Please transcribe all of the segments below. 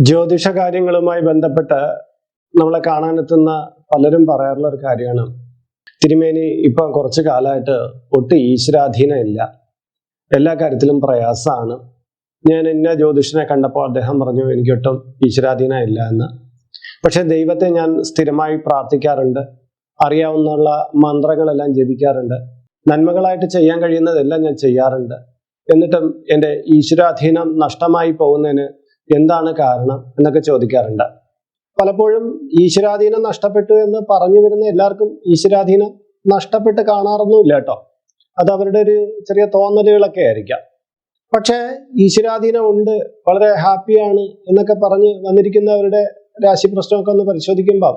ജ്യോതിഷ കാര്യങ്ങളുമായി ബന്ധപ്പെട്ട് നമ്മളെ കാണാനെത്തുന്ന പലരും പറയാറുള്ള ഒരു കാര്യമാണ്. തിരുമേനി ഇപ്പം കുറച്ച് കാലമായിട്ട് ഒട്ടും ഈശ്വരാധീനം ഇല്ല എല്ലാ കാര്യത്തിലും പ്രയാസമാണ്. ഞാൻ ഇന്ന ജ്യോതിഷനെ കണ്ടപ്പോൾ അദ്ദേഹം പറഞ്ഞു എനിക്കൊട്ടും ഈശ്വരാധീനം ഇല്ല എന്ന്. പക്ഷെ ദൈവത്തെ ഞാൻ സ്ഥിരമായി പ്രാർത്ഥിക്കാറുണ്ട്. അറിയാവുന്ന മന്ത്രങ്ങളെല്ലാം ജപിക്കാറുണ്ട്. നന്മകളായിട്ട് ചെയ്യാൻ കഴിയുന്നതെല്ലാം ഞാൻ ചെയ്യാറുണ്ട്. എന്നിട്ടും എന്റെ ഈശ്വരാധീനം നഷ്ടമായി പോകുന്നതിന് എന്താണ് കാരണം എന്നൊക്കെ ചോദിക്കാറുണ്ട്. പലപ്പോഴും ഈശ്വരാധീനം നഷ്ടപ്പെട്ടു എന്ന് പറഞ്ഞു വരുന്ന എല്ലാവർക്കും ഈശ്വരാധീനം നഷ്ടപ്പെട്ട് കാണാറൊന്നുമില്ല കേട്ടോ. അത് അവരുടെ ഒരു ചെറിയ തോന്നലുകളൊക്കെ ആയിരിക്കാം. പക്ഷേ ഈശ്വരാധീനം ഉണ്ട് വളരെ ഹാപ്പിയാണ് എന്നൊക്കെ പറഞ്ഞ് വന്നിരിക്കുന്നവരുടെ രാശി പ്രശ്നമൊക്കെ ഒന്ന് പരിശോധിക്കുമ്പോൾ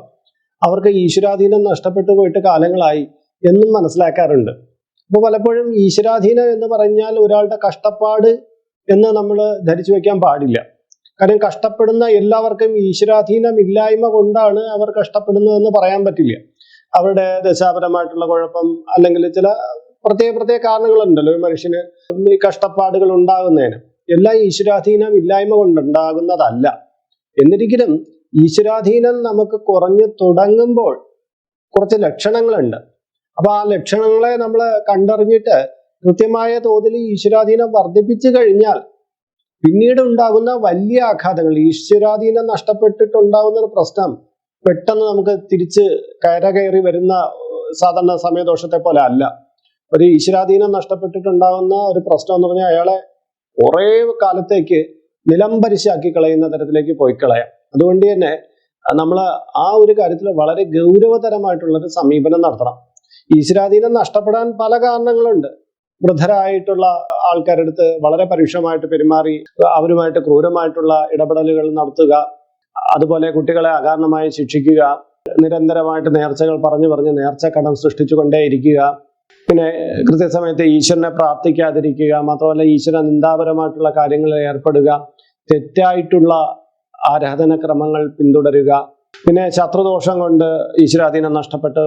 അവർക്ക് ഈശ്വരാധീനം നഷ്ടപ്പെട്ടു പോയിട്ട് കാലങ്ങളായി എന്നും മനസ്സിലാക്കാറുണ്ട്. അപ്പോൾ പലപ്പോഴും ഈശ്വരാധീനം എന്ന് പറഞ്ഞാൽ ഒരാളുടെ കഷ്ടപ്പാട് എന്ന് നമ്മൾ ധരിച്ചു വയ്ക്കാൻ പാടില്ല. കാരണം കഷ്ടപ്പെടുന്ന എല്ലാവർക്കും ഈശ്വരാധീനം ഇല്ലായ്മ കൊണ്ടാണ് അവർ കഷ്ടപ്പെടുന്നതെന്ന് പറയാൻ പറ്റില്ല. അവരുടെ ദശാപരമായിട്ടുള്ള കുഴപ്പം അല്ലെങ്കിൽ ചില പ്രത്യേക പ്രത്യേക കാരണങ്ങളുണ്ടല്ലോ. ഒരു മനുഷ്യന് ഈ കഷ്ടപ്പാടുകൾ ഉണ്ടാകുന്നതിന്. എല്ലാം ഈശ്വരാധീനം ഇല്ലായ്മ കൊണ്ടുണ്ടാകുന്നതല്ല. എന്നിരിക്കലും ഈശ്വരാധീനം നമുക്ക് കുറഞ്ഞു തുടങ്ങുമ്പോൾ കുറച്ച് ലക്ഷണങ്ങളുണ്ട്. അപ്പൊ ആ ലക്ഷണങ്ങളെ നമ്മൾ കണ്ടറിഞ്ഞിട്ട് കൃത്യമായ തോതിൽ ഈശ്വരാധീനം വർദ്ധിപ്പിച്ചു കഴിഞ്ഞാൽ പിന്നീട് ഉണ്ടാകുന്ന വലിയ ആഘാതങ്ങൾ ഈശ്വരാധീനം നഷ്ടപ്പെട്ടിട്ടുണ്ടാകുന്ന ഒരു പ്രശ്നം പെട്ടെന്ന് നമുക്ക് തിരിച്ച് കയറകയറി വരുന്ന സാധാരണ സമയദോഷത്തെ പോലെ അല്ല. ഒരു ഈശ്വരാധീനം നഷ്ടപ്പെട്ടിട്ടുണ്ടാകുന്ന ഒരു പ്രശ്നം എന്ന് പറഞ്ഞാൽ അയാളെ കുറേ കാലത്തേക്ക് നിലംപരിശാക്കി കളയുന്ന തരത്തിലേക്ക് പോയി കളയാം. അതുകൊണ്ട് തന്നെ നമ്മൾ ആ ഒരു കാര്യത്തിൽ വളരെ ഗൗരവതരമായിട്ടുള്ളൊരു സമീപനം നടത്തണം. ഈശ്വരാധീനം നഷ്ടപ്പെടാൻ പല കാരണങ്ങളുണ്ട്. വൃദ്ധരായിട്ടുള്ള ആൾക്കാരുടെ അടുത്ത് വളരെ പരുഷമായിട്ട് പെരുമാറി അവരുമായിട്ട് ക്രൂരമായിട്ടുള്ള ഇടപെടലുകൾ നടത്തുക അതുപോലെ കുട്ടികളെ അകാരണമായി ശിക്ഷിക്കുക നിരന്തരമായിട്ട് നേർച്ചകൾ പറഞ്ഞു പറഞ്ഞ് കടം സൃഷ്ടിച്ചുകൊണ്ടേയിരിക്കുക. പിന്നെ കൃത്യസമയത്ത് ഈശ്വരനെ പ്രാർത്ഥിക്കാതിരിക്കുക മാത്രമല്ല ഈശ്വര നിന്ദാപരമായിട്ടുള്ള കാര്യങ്ങളിൽ ഏർപ്പെടുക തെറ്റായിട്ടുള്ള ആരാധന ക്രമങ്ങൾ പിന്തുടരുക. പിന്നെ ശത്രുദോഷം കൊണ്ട് ഈശ്വരാധീനം നഷ്ടപ്പെട്ടു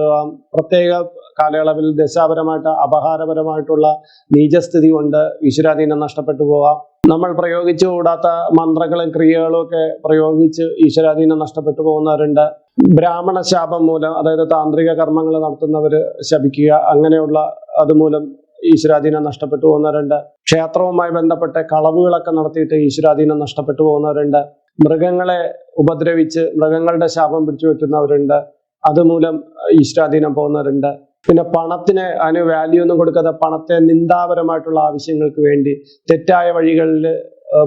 പ്രത്യേക കാലയളവിൽ ദശാപരമായിട്ട് അപഹാരപരമായിട്ടുള്ള നീചസ്ഥിതി കൊണ്ട് ഈശ്വരാധീനം നഷ്ടപ്പെട്ടു പോവാം നമ്മൾ പ്രയോഗിച്ചു കൂടാത്ത മന്ത്രങ്ങളും ക്രിയകളും ഒക്കെ പ്രയോഗിച്ച് ഈശ്വരാധീനം നഷ്ടപ്പെട്ടു പോകുന്നവരുണ്ട്. ബ്രാഹ്മണ ശാപം മൂലം അതായത് താന്ത്രിക കർമ്മങ്ങൾ നടത്തുന്നവർ ശപിക്കുക അങ്ങനെയുള്ള അതുമൂലം ഈശ്വരാധീനം നഷ്ടപ്പെട്ടു പോകുന്നവരുണ്ട്. ക്ഷേത്രവുമായി ബന്ധപ്പെട്ട കളവുകളൊക്കെ നടത്തിയിട്ട് ഈശ്വരാധീനം നഷ്ടപ്പെട്ടു പോകുന്നവരുണ്ട്. മൃഗങ്ങളെ ഉപദ്രവിച്ച് മൃഗങ്ങളുടെ ശാപം പിടിച്ചു പറ്റുന്നവരുണ്ട് അതുമൂലം ഈശ്വരാധീനം പോകുന്നവരുണ്ട്. പിന്നെ പണത്തിന് അതിന് വാല്യൂ ഒന്നും കൊടുക്കാതെ പണത്തെ നിന്ദാപരമായിട്ടുള്ള ആവശ്യങ്ങൾക്ക് വേണ്ടി തെറ്റായ വഴികളിൽ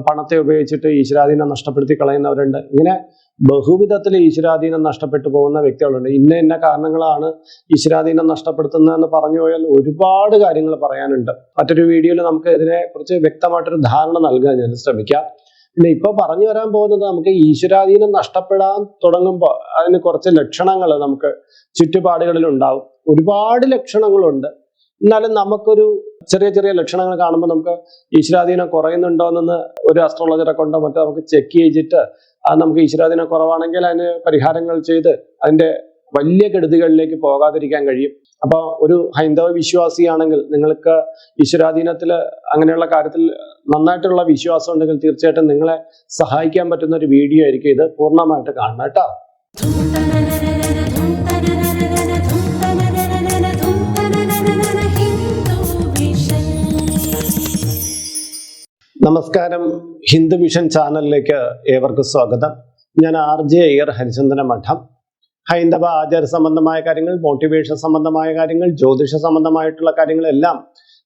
പണത്തെ ഉപയോഗിച്ചിട്ട് ഈശ്വരാധീനം നഷ്ടപ്പെടുത്തി കളയുന്നവരുണ്ട്. ഇങ്ങനെ ബഹുവിധത്തിൽ ഈശ്വരാധീനം നഷ്ടപ്പെട്ടു പോകുന്ന വ്യക്തികളുണ്ട്. ഇന്ന ഇന്ന കാരണങ്ങളാണ് ഈശ്വരാധീനം നഷ്ടപ്പെടുത്തുന്നതെന്ന് പറഞ്ഞു പോയാൽ ഒരുപാട് കാര്യങ്ങൾ പറയാനുണ്ട്. മറ്റൊരു വീഡിയോയിൽ നമുക്ക് ഇതിനെ കുറിച്ച് വ്യക്തമായിട്ടൊരു ധാരണ നൽകാൻ ഞാൻ ശ്രമിക്കാം. പിന്നെ ഇപ്പൊ പറഞ്ഞു വരാൻ പോകുന്നത് നമുക്ക് ഈശ്വരാധീനം നഷ്ടപ്പെടാൻ തുടങ്ങുമ്പോൾ അതിന് കുറച്ച് ലക്ഷണങ്ങൾ നമുക്ക് ചുറ്റുപാടുകളിൽ ഉണ്ടാവും ഒരുപാട് ലക്ഷണങ്ങളുണ്ട്. എന്നാലും നമുക്കൊരു ചെറിയ ചെറിയ ലക്ഷണങ്ങൾ കാണുമ്പോൾ നമുക്ക് ഈശ്വരാധീനം കുറയുന്നുണ്ടോ എന്ന് ഒരു അസ്ട്രോളജറെ കൊണ്ടോ മറ്റോ നമുക്ക് ചെക്ക് ചെയ്തിട്ട് നമുക്ക് ഈശ്വരാധീനം കുറവാണെങ്കിൽ അതിന് പരിഹാരങ്ങൾ ചെയ്ത് അതിന്റെ വലിയ കെടുതികളിലേക്ക് പോകാതിരിക്കാൻ കഴിയും. അപ്പോൾ ഒരു ഹൈന്ദവ വിശ്വാസിയാണെങ്കിൽ നിങ്ങൾക്ക് ഈശ്വരാധീനത്തിൽ അങ്ങനെയുള്ള കാര്യത്തിൽ നന്നായിട്ടുള്ള വിശ്വാസം ഉണ്ടെങ്കിൽ തീർച്ചയായിട്ടും നിങ്ങളെ സഹായിക്കാൻ പറ്റുന്ന ഒരു വീഡിയോ ആയിരിക്കും ഇത്. പൂർണമായിട്ട് കാണണം കേട്ടോ. നമസ്കാരം. ഹിന്ദു മിഷൻ ചാനലിലേക്ക് ഏവർക്കും സ്വാഗതം. ഞാൻ ആർ ജെ അയ്യർ ഹരിചന്ദന മഠം. ഹൈന്ദവ ആചാര സംബന്ധമായ കാര്യങ്ങൾ മോട്ടിവേഷൻ സംബന്ധമായ കാര്യങ്ങൾ ജ്യോതിഷ സംബന്ധമായിട്ടുള്ള കാര്യങ്ങളെല്ലാം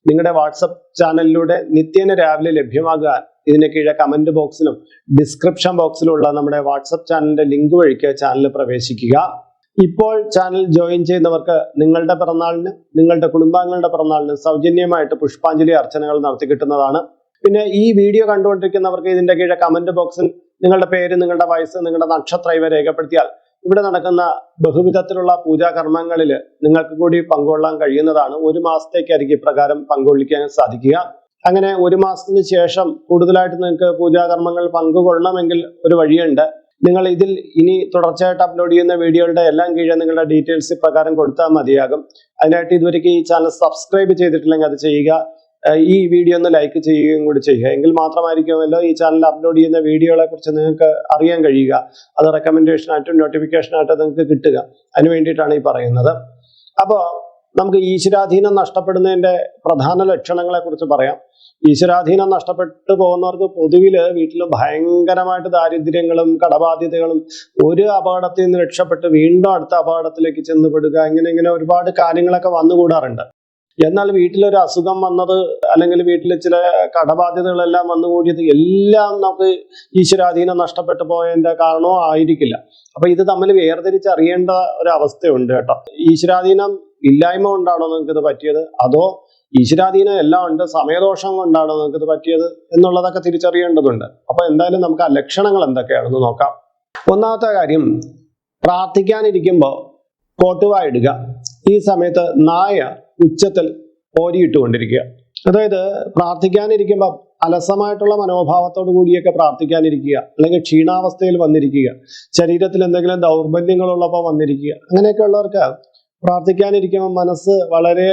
നിങ്ങളുടെ വാട്സപ്പ് ചാനലിലൂടെ നിത്യേന രാവിലെ ലഭ്യമാകാൻ ഇതിന് കീഴെ കമന്റ് ബോക്സിലും ഡിസ്ക്രിപ്ഷൻ ബോക്സിലുള്ള നമ്മുടെ വാട്സപ്പ് ചാനലിന്റെ ലിങ്ക് വഴിക്ക് ചാനലിൽ പ്രവേശിക്കുക. ഇപ്പോൾ ചാനൽ ജോയിൻ ചെയ്യുന്നവർക്ക് നിങ്ങളുടെ പിറന്നാളിന് നിങ്ങളുടെ കുടുംബാംഗങ്ങളുടെ പിറന്നാളിന് സൗജന്യമായിട്ട് പുഷ്പാഞ്ജലി അർച്ചനകൾ നടത്തി കിട്ടുന്നതാണ്. പിന്നെ ഈ വീഡിയോ കണ്ടുകൊണ്ടിരിക്കുന്നവർക്ക് ഇതിന്റെ കീഴെ കമന്റ് ബോക്സിൽ നിങ്ങളുടെ പേര് നിങ്ങളുടെ വയസ്സ് നിങ്ങളുടെ നക്ഷത്രം ഇവ രേഖപ്പെടുത്തിയാൽ ഇവിടെ നടക്കുന്ന ബഹുവിധത്തിലുള്ള പൂജാകർമ്മങ്ങളിൽ നിങ്ങൾക്ക് കൂടി പങ്കുകൊള്ളാൻ കഴിയുന്നതാണ്. ഒരു മാസത്തേക്കായിരിക്കും ഇപ്രകാരം പങ്കുകൊള്ളിക്കാൻ സാധിക്കുക. അങ്ങനെ ഒരു മാസത്തിന് ശേഷം കൂടുതലായിട്ട് നിങ്ങൾക്ക് പൂജാകർമ്മങ്ങൾ പങ്കുകൊള്ളണമെങ്കിൽ ഒരു വഴിയുണ്ട്. നിങ്ങൾ ഇതിൽ ഇനി തുടർച്ചയായിട്ട് അപ്ലോഡ് ചെയ്യുന്ന വീഡിയോകളുടെ എല്ലാം കീഴെ നിങ്ങളുടെ ഡീറ്റെയിൽസ് പ്രകാരം കൊടുത്താൽ മതിയാകും. അതിനായിട്ട് ഇതുവരെയ്ക്ക് ഈ ചാനൽ സബ്സ്ക്രൈബ് ചെയ്തിട്ടില്ലെങ്കിൽ അത് ചെയ്യുക. ഈ വീഡിയോ ഒന്ന് ലൈക്ക് ചെയ്യുകയും കൂടി ചെയ്യുക. എങ്കിൽ മാത്രമായിരിക്കുമല്ലോ ഈ ചാനൽ അപ്ലോഡ് ചെയ്യുന്ന വീഡിയോകളെ കുറിച്ച് നിങ്ങൾക്ക് അറിയാൻ കഴിയുക. അത് നോട്ടിഫിക്കേഷൻ ആയിട്ടും നിങ്ങൾക്ക് കിട്ടുക. അതിന് വേണ്ടിയിട്ടാണ് ഈ പറയുന്നത്. അപ്പോൾ നമുക്ക് ഈശ്വരാധീനം നഷ്ടപ്പെടുന്നതിന്റെ പ്രധാന ലക്ഷണങ്ങളെ കുറിച്ച് പറയാം. ഈശ്വരാധീനം നഷ്ടപ്പെട്ടു പോകുന്നവർക്ക് പൊതുവിൽ വീട്ടിൽ ഭയങ്കരമായിട്ട് ദാരിദ്ര്യങ്ങളും കടബാധ്യതകളും ഒരു അപകടത്തിൽ നിന്ന് രക്ഷപ്പെട്ട് വീണ്ടും അടുത്ത അപകടത്തിലേക്ക് ചെന്നുപെടുക ഇങ്ങനെ ഇങ്ങനെ ഒരുപാട് കാര്യങ്ങളൊക്കെ വന്നുകൂടാറുണ്ട്. എന്നാൽ വീട്ടിലൊരു അസുഖം വന്നത് അല്ലെങ്കിൽ വീട്ടിൽ ചില കടബാധ്യതകളെല്ലാം വന്നുകൂടിയത് എല്ലാം നമുക്ക് ഈശ്വരാധീനം നഷ്ടപ്പെട്ടു പോയതിന്റെ കാരണവും ആയിരിക്കില്ല. അപ്പൊ ഇത് തമ്മിൽ വേർതിരിച്ചറിയേണ്ട ഒരു അവസ്ഥയുണ്ട് കേട്ടോ. ഈശ്വരാധീനം ഇല്ലായ്മ കൊണ്ടാണോ നിങ്ങൾക്ക് ഇത് പറ്റിയത്? അതോ ഈശ്വരാധീനം എല്ലാം ഉണ്ട് സമയദോഷം കൊണ്ടാണോ നിങ്ങൾക്ക് ഇത് പറ്റിയത് എന്നുള്ളതൊക്കെ തിരിച്ചറിയേണ്ടതുണ്ട്. അപ്പൊ എന്തായാലും നമുക്ക് ആ ലക്ഷണങ്ങൾ എന്തൊക്കെയാണെന്ന് നോക്കാം. ഒന്നാമത്തെ കാര്യം പ്രാർത്ഥിക്കാനിരിക്കുമ്പോൾ കോട്ടുവായ ഇടുക ഈ സമയത്ത് നായ ഉച്ചത്തിൽ ഓരിയിട്ടുകൊണ്ടിരിക്കുക. അതായത് പ്രാർത്ഥിക്കാനിരിക്കുമ്പോൾ അലസമായിട്ടുള്ള മനോഭാവത്തോടു കൂടിയൊക്കെ പ്രാർത്ഥിക്കാനിരിക്കുക അല്ലെങ്കിൽ ക്ഷീണാവസ്ഥയിൽ വന്നിരിക്കുക ശരീരത്തിൽ എന്തെങ്കിലും ദൗർബല്യങ്ങളുള്ളപ്പോൾ വന്നിരിക്കുക അങ്ങനെയൊക്കെ ഉള്ളവർക്ക് പ്രാർത്ഥിക്കാനിരിക്കുമ്പോൾ മനസ്സ് വളരെ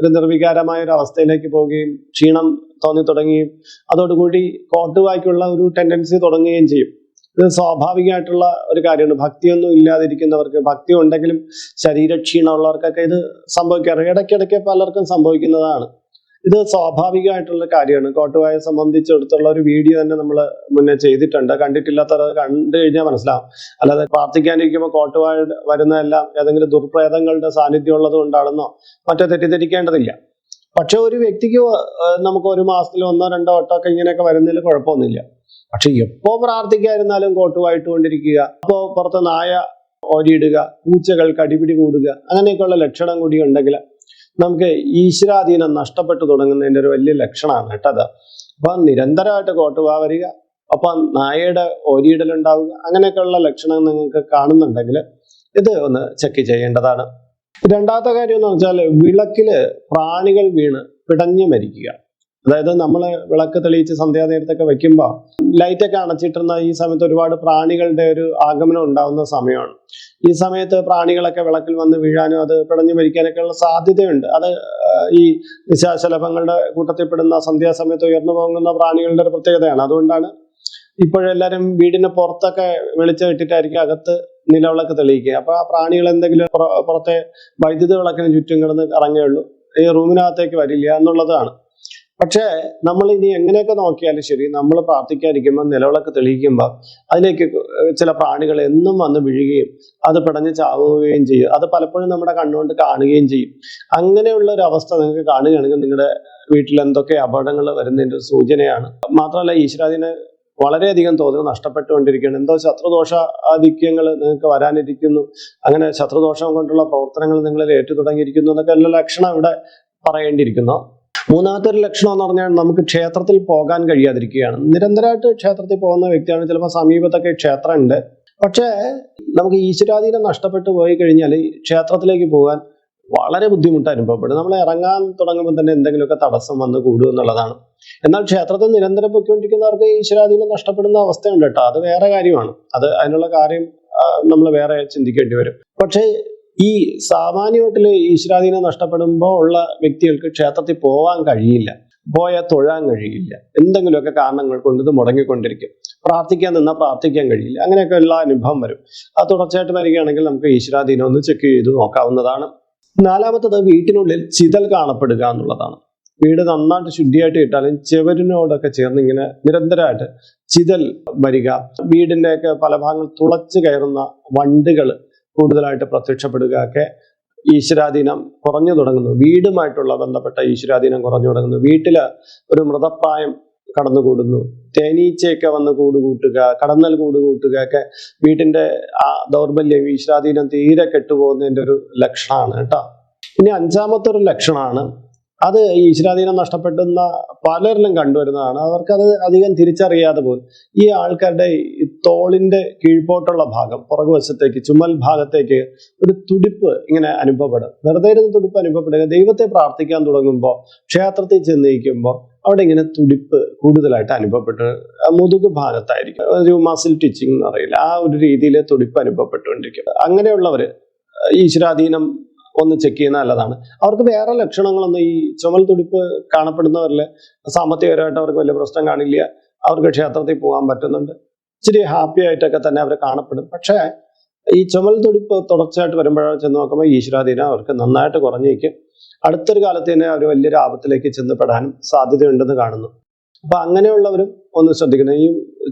ഒരു നിർവികാരമായ ഒരു അവസ്ഥയിലേക്ക് പോവുകയും ക്ഷീണം തോന്നി തുടങ്ങുകയും അതോടുകൂടി കോട്ടുവായ്ക്കുള്ള ഒരു ടെൻഡൻസി തുടങ്ങുകയും ചെയ്യും. ഇത് സ്വാഭാവികമായിട്ടുള്ള ഒരു കാര്യമാണ്. ഭക്തിയൊന്നും ഇല്ലാതിരിക്കുന്നവർക്ക് ഭക്തി ഉണ്ടെങ്കിലും ശരീരക്ഷീണമുള്ളവർക്കൊക്കെ ഇത് സംഭവിക്കാറ്. ഇടയ്ക്കിടയ്ക്ക് പലർക്കും സംഭവിക്കുന്നതാണ്. ഇത് സ്വാഭാവികമായിട്ടുള്ള കാര്യമാണ്. കോട്ടുവായെ സംബന്ധിച്ചിടത്തുള്ള ഒരു വീഡിയോ തന്നെ നമ്മൾ മുന്നേ ചെയ്തിട്ടുണ്ട്. കണ്ടിട്ടില്ലാത്തവർ കണ്ടു കഴിഞ്ഞാൽ മനസ്സിലാവും. അല്ലാതെ പ്രാർത്ഥിക്കാനിരിക്കുമ്പോൾ കോട്ടുവായ വരുന്നതെല്ലാം ഏതെങ്കിലും ദുർപ്രേതങ്ങളുടെ സാന്നിധ്യം ഉള്ളത് കൊണ്ടാണെന്നോ മറ്റോ തെറ്റിദ്ധരിക്കേണ്ടതില്ല. പക്ഷെ ഒരു വ്യക്തിക്ക് നമുക്ക് ഒരു മാസത്തിൽ ഒന്നോ രണ്ടോ വട്ടമൊക്കെ ഇങ്ങനെയൊക്കെ വരുന്നതിൽ കുഴപ്പമൊന്നുമില്ല. പക്ഷെ എപ്പോ പ്രാർത്ഥിക്കാതിരുന്നാലും കോട്ടുമായിട്ട് കൊണ്ടിരിക്കുക അപ്പോ പുറത്ത് നായ ഓരിയിടുക പൂച്ചകൾ കടിപിടി കൂടുക അങ്ങനെയൊക്കെയുള്ള ലക്ഷണം കൂടി ഉണ്ടെങ്കിൽ നമുക്ക് ഈശ്വരാധീനം നഷ്ടപ്പെട്ടു തുടങ്ങുന്നതിന്റെ ഒരു വലിയ ലക്ഷണമാണ് കേട്ടത് അപ്പൊ നിരന്തരമായിട്ട് കോട്ടുവാ വരിക. അപ്പൊ നായയുടെ ഓരിയിടലുണ്ടാവുക അങ്ങനെയൊക്കെയുള്ള ലക്ഷണം നിങ്ങൾക്ക് കാണുന്നുണ്ടെങ്കിൽ ഇത് ഒന്ന് ചെക്ക് ചെയ്യേണ്ടതാണ്. രണ്ടാമത്തെ കാര്യം എന്ന് വെച്ചാൽ വിളക്കിൽ പ്രാണികൾ വീണ് പിടഞ്ഞു മരിക്കുക. അതായത് നമ്മൾ വിളക്ക് തെളിയിച്ച് സന്ധ്യാനേരത്തൊക്കെ വെക്കുമ്പോൾ ലൈറ്റൊക്കെ അണച്ചിട്ടിരുന്ന ഈ സമയത്ത് ഒരുപാട് പ്രാണികളുടെ ഒരു ആഗമനം ഉണ്ടാകുന്ന സമയമാണ്. ഈ സമയത്ത് പ്രാണികളൊക്കെ വിളക്കിൽ വന്ന് വീഴാനും അത് പിടഞ്ഞു മരിക്കാനൊക്കെ ഉള്ള സാധ്യതയുണ്ട്. അത് ഈ നിശാശലഭങ്ങളുടെ കൂട്ടത്തിൽപ്പെടുന്ന സന്ധ്യാസമയത്ത് ഉയർന്നു പോകുന്ന പ്രാണികളുടെ ഒരു പ്രത്യേകതയാണ്. അതുകൊണ്ടാണ് ഇപ്പോഴെല്ലാവരും വീടിന് പുറത്തൊക്കെ വെളിച്ചം ഇട്ടിട്ടായിരിക്കും അകത്ത് നിലവിളക്ക് തെളിയിക്കുക. അപ്പൊ ആ പ്രാണികൾ എന്തെങ്കിലും പുറത്തെ വൈദ്യുത വിളക്കിന് ചുറ്റും കിടന്ന് കറങ്ങുകയുള്ളൂ ഈ റൂമിനകത്തേക്ക് വരില്ല എന്നുള്ളതാണ്. പക്ഷേ നമ്മൾ ഇനി എങ്ങനെയൊക്കെ നോക്കിയാലും ശരി നമ്മൾ പ്രാർത്ഥിക്കാതിരിക്കുമ്പോൾ നിലവിളക്ക് തെളിയിക്കുമ്പോൾ അതിലേക്ക് ചില പ്രാണികൾ എന്നും വന്ന് വീഴുകയും അത് പിടഞ്ഞ് ചാവുകയും ചെയ്യും. അത് പലപ്പോഴും നമ്മുടെ കണ്ണുകൊണ്ട് കാണുകയും ചെയ്യും. അങ്ങനെയുള്ള ഒരു അവസ്ഥ നിങ്ങൾക്ക് കാണുകയാണെങ്കിൽ നിങ്ങളുടെ വീട്ടിൽ എന്തൊക്കെ അപകടങ്ങൾ വരുന്നതിന്റെ സൂചനയാണ്. മാത്രമല്ല ഈശ്വരാദിനെ വളരെയധികം തോതിൽ നഷ്ടപ്പെട്ടുകൊണ്ടിരിക്കുകയാണ്. എന്തോ ശത്രുദോഷ ആധിക്യങ്ങൾ നിങ്ങൾക്ക് വരാനിരിക്കുന്നു. അങ്ങനെ ശത്രുദോഷം കൊണ്ടുള്ള പ്രവർത്തനങ്ങൾ നിങ്ങളിൽ ഏറ്റു തുടങ്ങിയിരിക്കുന്നു എന്നൊക്കെ എല്ലാ ലക്ഷണം ഇവിടെ പറയേണ്ടിയിരിക്കുന്നു. മൂന്നാമത്തെ ഒരു ലക്ഷണം എന്ന് പറഞ്ഞാൽ നമുക്ക് ക്ഷേത്രത്തിൽ പോകാൻ കഴിയാതിരിക്കുകയാണ്. നിരന്തരമായിട്ട് ക്ഷേത്രത്തിൽ പോകുന്ന വ്യക്തിയാണ് ചിലപ്പോൾ സമീപത്തൊക്കെ ക്ഷേത്രമുണ്ട്. പക്ഷേ നമുക്ക് ഈശ്വരാധീനം നഷ്ടപ്പെട്ടു പോയി കഴിഞ്ഞാൽ ക്ഷേത്രത്തിലേക്ക് പോകാൻ വളരെ ബുദ്ധിമുട്ട് അനുഭവപ്പെടും. നമ്മൾ ഇറങ്ങാൻ തുടങ്ങുമ്പോൾ തന്നെ എന്തെങ്കിലുമൊക്കെ തടസ്സം വന്ന് കൂടും എന്നുള്ളതാണ്. എന്നാൽ ക്ഷേത്രത്തിൽ നിരന്തരം പൊയ്ക്കൊണ്ടിരിക്കുന്നവർക്ക് ഈശ്വരാധീനം നഷ്ടപ്പെടുന്ന അവസ്ഥയുണ്ട് കേട്ടോ. അത് വേറെ കാര്യമാണ്. അത് അതിനുള്ള കാര്യം നമ്മൾ വേറെ ചിന്തിക്കേണ്ടി വരും. പക്ഷേ ഈ സാമാന്യമായിട്ടുള്ള ഈശ്വരാധീനം നഷ്ടപ്പെടുമ്പോൾ ഉള്ള വ്യക്തികൾക്ക് ക്ഷേത്രത്തിൽ പോകാൻ കഴിയില്ല. പോയാൽ തൊഴാൻ കഴിയില്ല. എന്തെങ്കിലുമൊക്കെ കാരണങ്ങൾ കൊണ്ട് ഇത് മുടങ്ങിക്കൊണ്ടിരിക്കും. പ്രാർത്ഥിക്കാൻ നിന്നാൽ പ്രാർത്ഥിക്കാൻ കഴിയില്ല. അങ്ങനെയൊക്കെ ഉള്ള അനുഭവം വരും. അത് തുടർച്ചയായിട്ട് വരികയാണെങ്കിൽ നമുക്ക് ഈശ്വരാധീനം ഒന്ന് ചെക്ക് ചെയ്ത് നോക്കാവുന്നതാണ്. നാലാമത്തത് വീട്ടിനുള്ളിൽ ചിതൽ കാണപ്പെടുക എന്നുള്ളതാണ്. വീട് നന്നായിട്ട് ശുദ്ധിയായിട്ട് ഇട്ടാലും ചെവരിനോടൊക്കെ ചേർന്ന് ഇങ്ങനെ നിരന്തരമായിട്ട് ചിതൽ വരിക. വീടിന്റെയൊക്കെ പല ഭാഗങ്ങൾ തുളച്ചു കയറുന്ന വണ്ടുകൾ കൂടുതലായിട്ട് പ്രത്യക്ഷപ്പെടുക ഒക്കെ ഈശ്വരാധീനം കുറഞ്ഞു തുടങ്ങുന്നു. വീടുമായിട്ടുള്ള ബന്ധപ്പെട്ട ഈശ്വരാധീനം കുറഞ്ഞു തുടങ്ങുന്നു. വീട്ടിൽ ഒരു മൃതപ്രായം കടന്നുകൂടുന്നു. തേനീച്ചയൊക്കെ വന്ന് കൂട് കൂട്ടുക കടന്നൽ കൂട് കൂട്ടുക ഒക്കെ വീട്ടിന്റെ ആ ദൗർബല്യം ഈശ്വരാധീനം തീരെ കെട്ടുപോകുന്നതിന്റെ ഒരു ലക്ഷണമാണ് കേട്ടോ. ഇനി അഞ്ചാമത്തെ ഒരു ലക്ഷണമാണ്. അത് ഈശ്വരാധീനം നഷ്ടപ്പെടുന്ന പലരിലും കണ്ടുവരുന്നതാണ്. അവർക്കത് അധികം തിരിച്ചറിയാതെ പോകും. ഈ ആൾക്കാരുടെ തോളിന്റെ കീഴ്പോട്ടുള്ള ഭാഗം പുറകുവശത്തേക്ക് ചുമൽ ഭാഗത്തേക്ക് ഒരു തുടിപ്പ് ഇങ്ങനെ അനുഭവപ്പെടും. വെറുതെ ഇരുന്ന് തുടിപ്പ് അനുഭവപ്പെടുക. ദൈവത്തെ പ്രാർത്ഥിക്കാൻ തുടങ്ങുമ്പോൾ ക്ഷേത്രത്തിൽ ചെന്നിരിക്കുമ്പോൾ അവിടെ ഇങ്ങനെ തുടിപ്പ് കൂടുതലായിട്ട് അനുഭവപ്പെട്ട് മുതുക് ഭാഗത്തായിരിക്കും. ഒരു മസിൽ ടിച്ചിങ് എന്ന് പറയില്ല. ആ ഒരു രീതിയിൽ തുടിപ്പ് അനുഭവപ്പെട്ടുകൊണ്ടിരിക്കും. അങ്ങനെയുള്ളവര് ഈശ്വരാധീനം ഒന്ന് ചെക്ക് ചെയ്യുന്ന നല്ലതാണ്. അവർക്ക് വേറെ ലക്ഷണങ്ങളൊന്നും ഈ ചുമൽ തുടിപ്പ് കാണപ്പെടുന്നവരിൽ സാമ്പത്തികപരമായിട്ട് അവർക്ക് വലിയ പ്രശ്നം കാണില്ല. അവർക്ക് ക്ഷേത്രത്തിൽ പോകാൻ പറ്റുന്നുണ്ട്. ഇച്ചിരി ഹാപ്പി ആയിട്ടൊക്കെ തന്നെ അവർ കാണപ്പെടും. പക്ഷേ ഈ ചുമൽ തുടിപ്പ് തുടർച്ചയായിട്ട് വരുമ്പോഴാണ് ചെന്ന് നോക്കുമ്പോൾ ഈശ്വരാധീനം അവർക്ക് നന്നായിട്ട് കുറഞ്ഞിരിക്കും. അടുത്തൊരു കാലത്ത് തന്നെ അവർ വലിയൊരു ആപത്തിലേക്ക് ചെന്നപ്പെടാനും സാധ്യതയുണ്ടെന്ന് കാണുന്നു. അപ്പൊ അങ്ങനെയുള്ളവരും ഒന്ന് ശ്രദ്ധിക്കണം. ഈ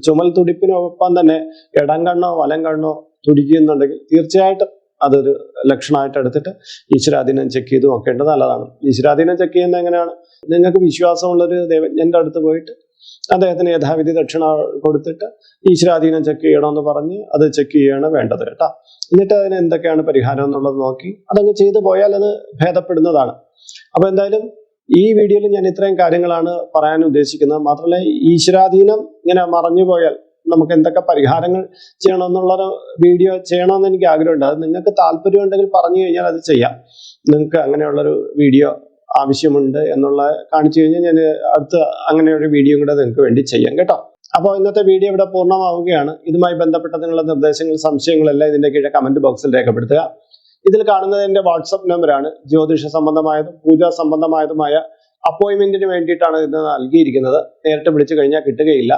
ചുമൽ തുടിപ്പിനൊപ്പം തന്നെ ഇടം കണ്ണോ വലം കണ്ണോ തുടിക്കുന്നുണ്ടെങ്കിൽ തീർച്ചയായിട്ടും അതൊരു ലക്ഷണമായിട്ട് എടുത്തിട്ട് ഈശ്വരാധീനം ചെക്ക് ചെയ്ത് നോക്കേണ്ടത് നല്ലതാണ്. ഈശ്വരാധീനം ചെക്ക് ചെയ്യുന്നത് എങ്ങനെയാണ്? നിങ്ങൾക്ക് വിശ്വാസമുള്ളൊരു ദേവജ്ഞന്റെ അടുത്ത് പോയിട്ട് അദ്ദേഹത്തിന് യഥാവിധി ദക്ഷിണ കൊടുത്തിട്ട് ഈശ്വരാധീനം ചെക്ക് ചെയ്യണമെന്ന് പറഞ്ഞ് അത് ചെക്ക് ചെയ്യാണ് വേണ്ടത് കേട്ടോ. എന്നിട്ട് അതിന് എന്തൊക്കെയാണ് പരിഹാരം എന്നുള്ളത് നോക്കി. അതങ്ങ് ചെയ്തു പോയാൽ അത് ഭേദപ്പെടുന്നതാണ്. അപ്പൊ എന്തായാലും ഈ വീഡിയോയിൽ ഞാൻ ഇത്രയും കാര്യങ്ങളാണ് പറയാൻ ഉദ്ദേശിക്കുന്നത്. മാത്രമല്ല ഈശ്വരാധീനം ഇങ്ങനെ മറഞ്ഞു പോയാൽ നമുക്ക് എന്തൊക്കെ പരിഹാരങ്ങൾ ചെയ്യണമെന്നുള്ളൊരു വീഡിയോ ചെയ്യണമെന്ന് എനിക്ക് ആഗ്രഹമുണ്ട്. അത് നിങ്ങൾക്ക് താല്പര്യം ഉണ്ടെങ്കിൽ പറഞ്ഞു കഴിഞ്ഞാൽ അത് ചെയ്യാം. നിങ്ങൾക്ക് അങ്ങനെയുള്ളൊരു വീഡിയോ ആവശ്യമുണ്ട് എന്നുള്ള കാണിച്ചു കഴിഞ്ഞാൽ ഞാൻ അടുത്ത അങ്ങനെ ഒരു വീഡിയോ കൂടെ നിങ്ങൾക്ക് വേണ്ടി ചെയ്യാം കേട്ടോ. അപ്പോൾ ഇന്നത്തെ വീഡിയോ ഇവിടെ പൂർണമാവുകയാണ്. ഇതുമായി ബന്ധപ്പെട്ട നിങ്ങളുടെ നിർദ്ദേശങ്ങൾ സംശയങ്ങളെല്ലാം ഇതിന്റെ കീഴെ കമന്റ് ബോക്സിൽ രേഖപ്പെടുത്തുക. ഇതിൽ കാണുന്നത് എന്റെ വാട്സപ്പ് നമ്പറാണ് ജ്യോതിഷ സംബന്ധമായതും പൂജാ സംബന്ധമായതുമായ അപ്പോയിന്റ്മെന്റിന് വേണ്ടിയിട്ടാണ് ഇത് നൽകിയിരിക്കുന്നത്. നേരിട്ട് വിളിച്ചു കഴിഞ്ഞാൽ കിട്ടുകയില്ല.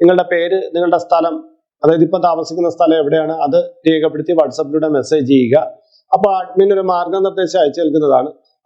നിങ്ങളുടെ പേര് നിങ്ങളുടെ സ്ഥലം അതായത് ഇപ്പം താമസിക്കുന്ന സ്ഥലം എവിടെയാണ് അത് രേഖപ്പെടുത്തി വാട്സപ്പിലൂടെ മെസ്സേജ് ചെയ്യുക. അപ്പോൾ അഡ്മിൻ ഒരു മാർഗനിർദ്ദേശം അയച്ചു നൽകുന്നതാണ്.